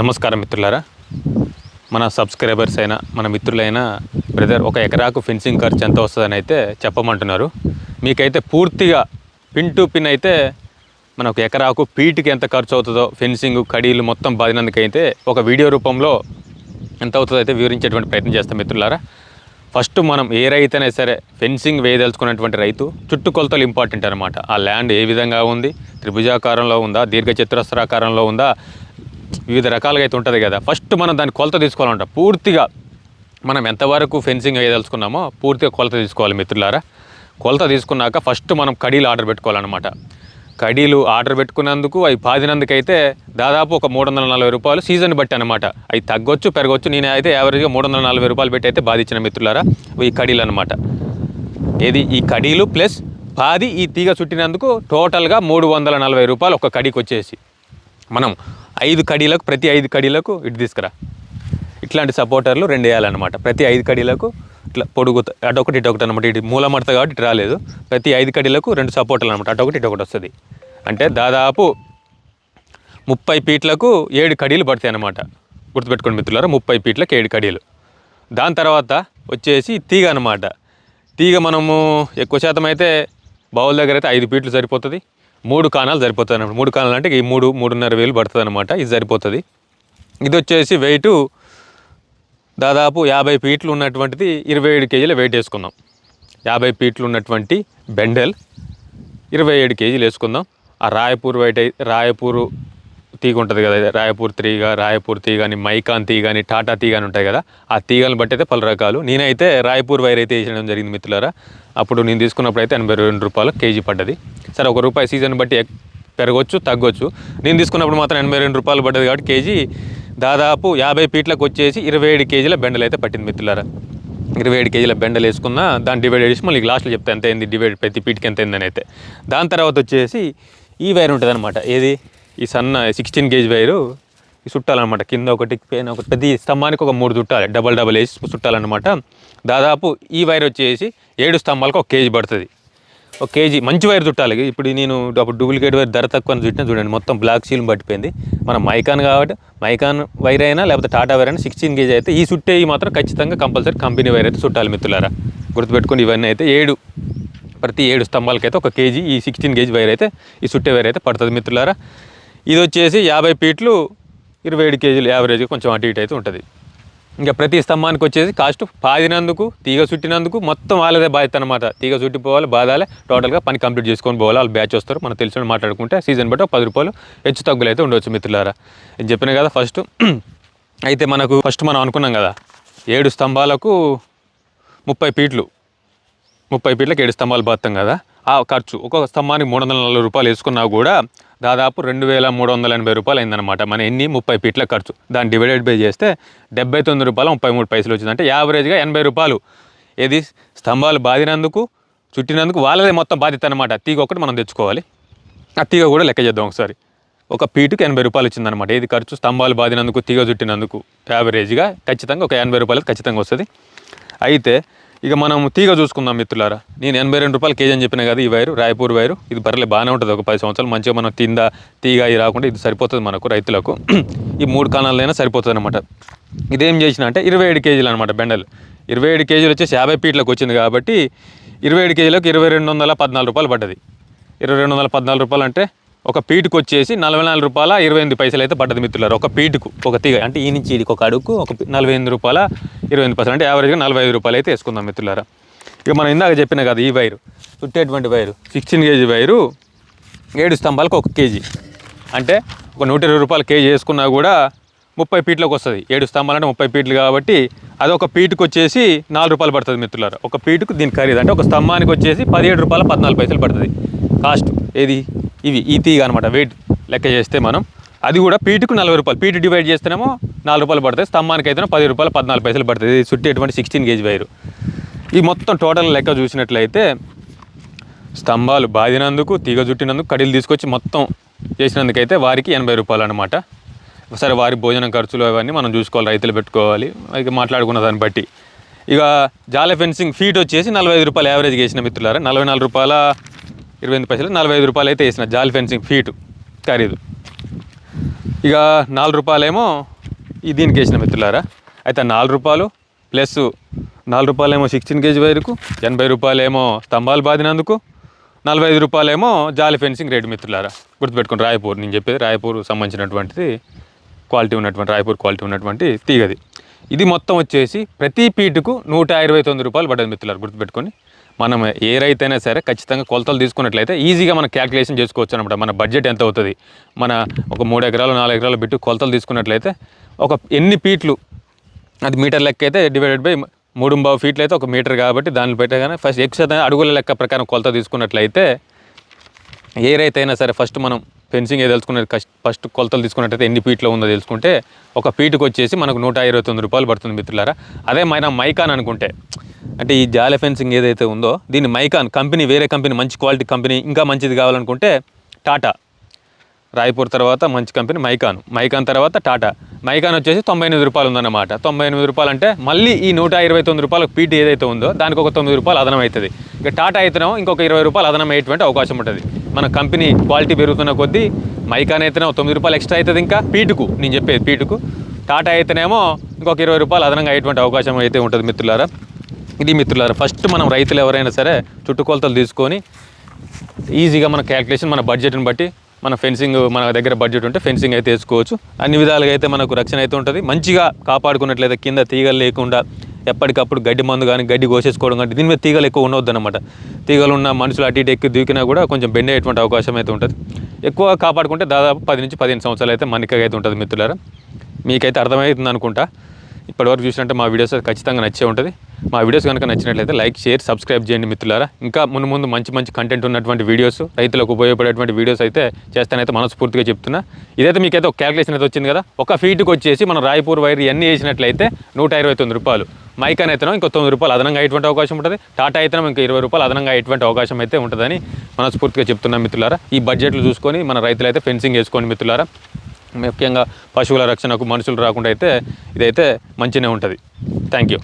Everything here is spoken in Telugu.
నమస్కారం మిత్రులారా. మన సబ్స్క్రైబర్స్ అయినా మన మిత్రులైనా బ్రదర్ ఒక ఎకరాకు ఫెన్సింగ్ ఖర్చు ఎంత వస్తుందని అయితే చెప్పమంటున్నారు. మీకైతే పూర్తిగా పిన్ టు పిన్ అయితే మనకు ఎకరాకు పీటుకి ఎంత ఖర్చు అవుతుందో ఫెన్సింగ్ కడీలు మొత్తం బాధినందుకైతే ఒక వీడియో రూపంలో ఎంత అవుతుందో అయితే వివరించేటువంటి ప్రయత్నం చేస్తాం మిత్రులారా. ఫస్ట్ మనం ఏ రైతైనా సరే ఫెన్సింగ్ వేయదలుచుకున్నటువంటి రైతు చుట్టుకొలతలు ఇంపార్టెంట్ అనమాట ఆ ల్యాండ్ ఏ విధంగా ఉంది? త్రిభుజాకారంలో ఉందా? దీర్ఘ చతురస్రాకారంలో ఉందా? వివిధ రకాలుగా అయితే ఉంటుంది కదా. ఫస్ట్ మనం దాని కొలత తీసుకోవాలంట. పూర్తిగా మనం ఎంతవరకు ఫెన్సింగ్ వేయదలుచుకున్నామో పూర్తిగా కొలత తీసుకోవాలి మిత్రులారా. కొలత తీసుకున్నాక ఫస్ట్ మనం కడీలు ఆర్డర్ పెట్టుకోవాలన్నమాట. కడీలు ఆర్డర్ పెట్టుకున్నందుకు అవి పాదినందుకైతే దాదాపు ఒక మూడు వందల నలభై రూపాయలు సీజన్ బట్టి అనమాట అవి తగ్గొచ్చు పెరగొచ్చు నేను అయితే యావరేజ్గా మూడు వందల నలభై రూపాయలు పెట్టి అయితే బాధించిన మిత్రులారా ఈ కడీలు అనమాట ఏది? ఈ కడీలు ప్లస్ పాది ఈ తీగ చుట్టినందుకు టోటల్గా మూడు వందల నలభై రూపాయలు ఒక కడీకి వచ్చేసి. మనం ఐదు కడీలకు ప్రతి ఐదు కడీలకు ఇటు తీసుకురా. ఇట్లాంటి సపోర్టర్లు రెండు వేయాలన్నమాట. ప్రతి ఐదు కడీలకు ఇట్లా పొడుగు అటొకటి ఇటొకటి అనమాట ఇటు మూలమడత కాబట్టి ఇటు రాలేదు. ప్రతి ఐదు కడీలకు రెండు సపోర్టర్లు అనమాట అటొకటి ఇటొకటి వస్తుంది. అంటే దాదాపు ముప్పై ఫీట్లకు ఏడు కడీలు పడతాయి అన్నమాట. గుర్తుపెట్టుకోండి మిత్రులారా ముప్పై ఫీట్లకు ఏడు కడీలు. దాని తర్వాత వచ్చేసి తీగ అనమాట తీగ మనము ఎక్కువ శాతం అయితే బౌల్ దగ్గర అయితే ఐదు పీట్లు సరిపోతుంది. మూడు కాణాలు సరిపోతుంది అనమాట మూడు కాణాలు అంటే ఈ మూడు మూడున్నర వేలు పడుతుంది అనమాట ఇది సరిపోతుంది. ఇది వచ్చేసి వెయిట్ దాదాపు యాభై ఫీట్లు ఉన్నటువంటిది ఇరవై ఏడు కేజీల వెయిట్ వేసుకుందాం. యాభై ఫీట్లు ఉన్నటువంటి బెండెల్ ఇరవై ఏడు కేజీలు వేసుకుందాం. ఆ రాయపూర్ వైట్ రాయపూరు తీగ ఉంటుంది కదా రాయపూర్ తీగ రాయపూర్ తీగ అని మైకాన్ తీగ అని టాటా తీగ అని ఉంటాయి కదా ఆ తీగలను బట్టి అయితే పలు రకాలు. నేనైతే రాయపూర్ వైర్ అయితే వేసడం జరిగింది మిత్రులారా. అప్పుడు నేను తీసుకున్నప్పుడు అయితే ఎనభై రెండు రూపాయలు కేజీ పడ్డది. సరే ఒక రూపాయి సీజన్ బట్టి పెరగవచ్చు తగ్గొచ్చు. నేను తీసుకున్నప్పుడు మాత్రం ఎనభై రెండు రూపాయలు పడ్డది కాబట్టి కేజీ దాదాపు యాభై పీట్లకు వచ్చేసి ఇరవై ఏడు కేజీల బెండలు అయితే పట్టింది మిత్రులారా. ఇరవై ఏడు కేజీల బెండలు వేసుకున్న దాన్ని డివైడ్ చేసి మళ్ళీ లాస్ట్లో చెప్తే ఎంత అయింది డివైడ్ ప్రతి పీట్కి ఎంత అయిందని అయితే. దాని తర్వాత వచ్చేసి ఈ వైర్ ఉంటుంది అనమాట ఏది? ఈ సన్న సిక్స్టీన్ గేజ్ వైరు. ఈ చుట్టాలన్నమాట. కింద ఒకటి పైన ఒకటి ప్రతి స్తంభానికి ఒక మూడు చుట్టాలి. డబల్ డబల్ వేసి చుట్టాలన్నమాట. దాదాపు ఈ వైర్ వచ్చేసి ఏడు స్తంభాలకు ఒక కేజీ పడుతుంది. ఒక కేజీ మంచి వైర్ చుట్టాలి. ఇప్పుడు నేను అప్పుడు డూప్లికేట్ వైర్ ధర తక్కువ అని చుట్టిన చూడండి మొత్తం బ్లాక్ సీల్ పట్టిపోయింది. మన మైకాన్ కాబట్టి మైకాన్ వైర్ అయినా లేకపోతే టాటా వైర్ అయినా సిక్స్టీన్ కేజీ అయితే ఈ చుట్టే మాత్రం ఖచ్చితంగా కంపల్సరీ కంపెనీ వైర్ అయితే చుట్టాలి మిత్రులారా. గుర్తుపెట్టుకుని ఇవన్నీ అయితే ఏడు ప్రతి ఏడు స్తంభాలకైతే ఒక కేజీ ఈ సిక్స్టీన్ కేజీ వైర్ అయితే ఈ చుట్టే వైర్ అయితే పడుతుంది మిత్రులారా. ఇది వచ్చేసి యాభై ఫీట్లు ఇరవై ఏడు కేజీలు యావరేజ్ కొంచెం అటు ఇటు అయితే ఉంటుంది. ఇంకా ప్రతి స్తంభానికి వచ్చేసి కాస్ట్ పాదినందుకు తీగ చుట్టినందుకు మొత్తం వాళ్ళదే బాధ్యత అనమాట తీగ చుట్టిపోవాలి బాధాలే. టోటల్గా పని కంప్లీట్ చేసుకొని పోవాలి వాళ్ళు బ్యాచ్ వస్తారు. మనం తెలిసిన మాట్లాడుకుంటే సీజన్ బట్టి ఒక పది రూపాయలు హెచ్చు తగ్గులు అయితే ఉండవచ్చు మిత్రులారా. నేను చెప్పిన కదా ఫస్ట్ అయితే మనకు ఫస్ట్ మనం అనుకున్నాం కదా ఏడు స్తంభాలకు ముప్పై ఫీట్లు. ముప్పై ఫీట్లకు ఏడు స్తంభాలు బాస్తాం కదా. ఆ ఖర్చు ఒక్కొక్క స్తంభానికి మూడు వందల నలభై రూపాయలు వేసుకున్నా కూడా దాదాపు రెండు వేల మూడు వందల ఎనభై రూపాయలు అయిందనమాట మన ఎన్ని? ముప్పై ఫీట్ల ఖర్చు. దాన్ని డివైడెడ్ బై చేస్తే డెబ్బై తొమ్మిది రూపాయలు ముప్పై మూడు పైసలు వచ్చింది అంటే యావరేజ్గా ఎనభై రూపాయలు. ఏది? స్తంభాలు బాదినందుకు చుట్టినందుకు వాళ్ళదే మొత్తం బాధ్యత అనమాట తీగ ఒకటి మనం తెచ్చుకోవాలి. ఆ తీగ కూడా లెక్క చేద్దాం ఒకసారి. ఒక పీటుకి ఎనభై రూపాయలు వచ్చిందనమాట ఏది ఖర్చు? స్తంభాలు బాదినందుకు తీగ చుట్టినందుకు. యావరేజ్గా ఖచ్చితంగా ఒక ఎనభై రూపాయలు ఖచ్చితంగా వస్తుంది. అయితే ఇక మనం తీగ చూసుకుందాం మిత్రులారా. నేను ఎనభై రెండు రూపాయలు కేజీ అని చెప్పిన కదా ఈ వైరు రాయపూర్ వైరు. ఇది బర్రెలే బాగానే ఉంటుంది ఒక పది సంవత్సరాలు. మంచిగా మనం తిందా తీగ ఇది రాకుండా ఇది సరిపోతుంది మనకు రైతులకు. ఈ మూడు కాణాలైనా సరిపోతుంది అనమాట ఇదేం చేసిన అంటే ఇరవై ఏడు కేజీలు అనమాట బెండలు. ఇరవై ఏడు కేజీలు వచ్చేసి యాభై పీట్లకు వచ్చింది కాబట్టి ఇరవై ఏడు కేజీలకు ఇరవై రెండు వందల పద్నాలుగు రూపాయలు పడ్డది. ఇరవై రెండు వందల పద్నాలుగు రూపాయలు అంటే ఒక పీటుకు వచ్చేసి నలభై నాలుగు రూపాయల ఇరవై ఎనిమిది పైసలు అయితే పడ్డది మిత్రులారు ఒక పీటుకు ఒక తీగ. అంటే ఈ నుంచి ఇది ఒక అడుగుకు ఒక నలభై ఎనిమిది రూపాయల ఇరవై ఎనిమిది పైసలు. అంటే యావరేజ్గా నలభై ఐదు రూపాయలు అయితే వేసుకుందాం మిత్రులారా. ఇక మనం ఇందాక చెప్పిన కదా ఈ వైరు చుట్టేటువంటి వైరు సిక్స్టీన్ కేజీ వైరు ఏడు స్తంభాలకు ఒక కేజీ. అంటే ఒక నూట ఇరవై రూపాయలు కేజీ వేసుకున్నా కూడా ముప్పై ఫీట్లకు వస్తుంది. ఏడు స్తంభాలు అంటే ముప్పై ఫీట్లు కాబట్టి అది ఒక పీటుకు వచ్చేసి నాలుగు రూపాయలు పడుతుంది మిత్రులారు. ఒక పీటుకు దీని ఖరీదు అంటే ఒక స్తంభానికి వచ్చేసి పదిహేడు రూపాయల పద్నాలుగు పైసలు పడుతుంది. కాస్ట్ ఏది? ఇవి ఈ తీగ అనమాట వెయిట్ లెక్క చేస్తే మనం అది కూడా పీటుకు నలభై రూపాయలు. పీటు డివైడ్ చేస్తేనేమో నాలుగు రూపాయలు పడతాయి. స్తంభానికి అయితే పది రూపాయలు పద్నాలుగు పైసలు పడుతుంది. ఇది చుట్టేటువంటి సిక్స్టీన్ కేజీ వైరు. ఈ మొత్తం టోటల్ లెక్క చూసినట్లయితే స్తంభాలు బాదినందుకు తీగ చుట్టినందుకు కడీలు తీసుకొచ్చి మొత్తం చేసినందుకైతే వారికి ఎనభై రూపాయలు అనమాట సరే వారి భోజనం ఖర్చులు అవన్నీ మనం చూసుకోవాలి రైతులు పెట్టుకోవాలి. ఇక మాట్లాడుకున్న దాన్ని బట్టి. ఇక జాల ఫెన్సింగ్ ఫీట్ వచ్చేసి నలభై ఐదు రూపాయలు యావరేజ్ వేసిన మిత్రులారా. నలభై నాలుగు రూపాయల ఇరవై ఎనిమిది పైసలు నలభై ఐదు రూపాయలు అయితే వేసిన జాలి ఫెన్సింగ్ ఫీటు ఖరీదు. ఇక నాలుగు రూపాయలేమో ఈ దీనికి వేసిన మిత్రులారా. అయితే నాలుగు రూపాయలు ప్లస్ నాలుగు రూపాయలేమో సిక్స్టీన్ కేజీ వైరుకు ఎనభై రూపాయలేమో స్తంభాలు బాదినందుకు నలభై ఐదు రూపాయలేమో జాలి ఫెన్సింగ్ రేటు మిత్రులారా. గుర్తుపెట్టుకుని రాయపూర్ నేను చెప్పేది రాయపూర్ సంబంధించినటువంటిది క్వాలిటీ ఉన్నటువంటి రాయపూర్ క్వాలిటీ ఉన్నటువంటి తీగది. ఇది మొత్తం వచ్చేసి ప్రతి పీటుకు నూట ఇరవై తొమ్మిది రూపాయలు పడ్డది మిత్రులారు గుర్తుపెట్టుకొని మనం ఏ రైతైనా సరే ఖచ్చితంగా కొలతలు తీసుకున్నట్లయితే ఈజీగా మనం క్యాల్కులేషన్ చేసుకోవచ్చు అనమాట మన బడ్జెట్ ఎంత అవుతుంది? మన ఒక మూడు ఎకరాలు నాలుగు ఎకరాలు పెట్టి కొలతలు తీసుకున్నట్లయితే ఒక ఎన్ని ఫీట్లు? అది మీటర్ లెక్క అయితే డివైడెడ్ బై మూడు బావు ఫీట్లు అయితే ఒక మీటర్ కాబట్టి దాన్ని పెట్టగానే ఫస్ట్ ఎక్స్ అడుగుల లెక్క ప్రకారం కొలత తీసుకున్నట్లయితే ఏ అయినా సరే ఫస్ట్ మనం ఫెన్సింగ్ ఏ తెలుసుకునేది కష్ట ఫస్ట్ కొలతలు తీసుకున్నట్టయితే ఎన్ని ఫీట్లో ఉందో తెలుసుకుంటే ఒక ఫీట్కి వచ్చేసి మనకు నూట ఇరవై తొమ్మిది రూపాయలు పడుతుంది మిత్రులారా. అదే మన మైకాన్ అనుకుంటే. అంటే ఈ జాల ఫెన్సింగ్ ఏదైతే ఉందో దీన్ని మైకాన్ కంపెనీ వేరే కంపెనీ మంచి క్వాలిటీ కంపెనీ ఇంకా మంచిది కావాలనుకుంటే టాటా. రాయ్పూర్ తర్వాత మంచి కంపెనీ మైకాన్. మైకాన్ తర్వాత టాటా. మైకాన్ వచ్చేసి తొంభై ఎనిమిది రూపాయలు ఉందన్నమాట. తొంభై ఎనిమిది రూపాయలు అంటే మళ్ళీ ఈ నూట ఇరవై తొమ్మిది రూపాయలకు పీటీ ఏదైతే ఉందో దానికి ఒక తొమ్మిది రూపాయలు అదనం అవుతుంది. ఇక టాటా అయితేనేమో ఇంకొక ఇరవై రూపాయలు అదనం అయ్యేటువంటి అవకాశం ఉంటుంది. మన కంపెనీ క్వాలిటీ పెరుగుతున్న కొద్దీ మైకాన్ అయితేనేమో తొమ్మిది రూపాయలు ఎక్స్ట్రా అవుతుంది ఇంకా పీటుకు. నేను చెప్పేది పీటుకు. టాటా అయితేనేమో ఇంకొక ఇరవై రూపాయలు అదనంగా అయ్యేటువంటి అవకాశం అయితే ఉంటుంది మిత్రులారా. ఇది మిత్రులారా ఫస్ట్ మనం రైతులు ఎవరైనా సరే చుట్టుకొలతలు తీసుకొని ఈజీగా మన క్యాల్కులేషన్ మన బడ్జెట్ని బట్టి మన ఫెన్సింగ్ మన దగ్గర బడ్జెట్ ఉంటే ఫెన్సింగ్ అయితే వేసుకోవచ్చు. అన్ని విధాలుగా అయితే మనకు రక్షణ అయితే ఉంటుంది. మంచిగా కాపాడుకున్నట్లయితే కింద తీగలు లేకుండా ఎప్పటికప్పుడు గడ్డి మందు కానీ గడ్డి కోసేసుకోవడం కానీ దీని మీద తీగలు ఎక్కువ ఉండవద్దు అనమాట తీగలు ఉన్న మనుషులు అటు ఇటు ఎక్కి దూకినా కూడా కొంచెం బెండ్ అయ్యేటువంటి అవకాశం అయితే ఉంటుంది. ఎక్కువ కాపాడుకుంటే దాదాపు పది నుంచి పదిహేను సంవత్సరాలు అయితే మన్నికగా అయితే ఉంటుంది మిత్రులారా. మీకైతే అర్థమవుతుంది అనుకుంటా ఇప్పటివరకు చూసినట్టే మా వీడియోస్ ఖచ్చితంగా నచ్చే ఉంటుంది. మా వీడియోస్ కనుక నచ్చినట్లయితే లైక్ షేర్ సబ్స్క్రైబ్ చేయండి మిత్రులారా. ఇంకా ముందు ముందు మంచి మంచి కంటెంట్ ఉన్నటువంటి వీడియోస్ రైతులకు ఉపయోగపడేటువంటి వీడియోస్ అయితే చేస్తానైతే మనస్ఫూర్తిగా చెప్తున్నా. ఇదైతే మీకైతే ఒక క్యాల్కులేషన్ అయితే వచ్చింది కదా. ఒక ఫీట్కి వచ్చేసి మనం రాయపూర్ వైర్ ఇవన్నీ వేసినట్లయితే నూట ఇరవై తొమ్మిది రూపాయలు. మైకాన్ అయితేనో ఇంకో తొమ్మిది రూపాయలు అదనంగా అయ్యేటువంటి అవకాశం ఉంటుంది. టాటా అయితేనో ఇంకా ఇరవై రూపాయలు అదనంగా అయ్యేటువంటి అవకాశం అయితే ఉంటుందని మనస్ఫూర్తిగా చెప్తున్నాం మిత్రులారా. ఈ బడ్జెట్లు చూసుకొని మన రైతులు అయితే ఫెన్సింగ్ వేసుకోండి మిత్రులారా. ముఖ్యంగా పశువుల రక్షణకు మనుషులు రాకుండా అయితే ఇదైతే మంచిగానే ఉంటుంది. Thank you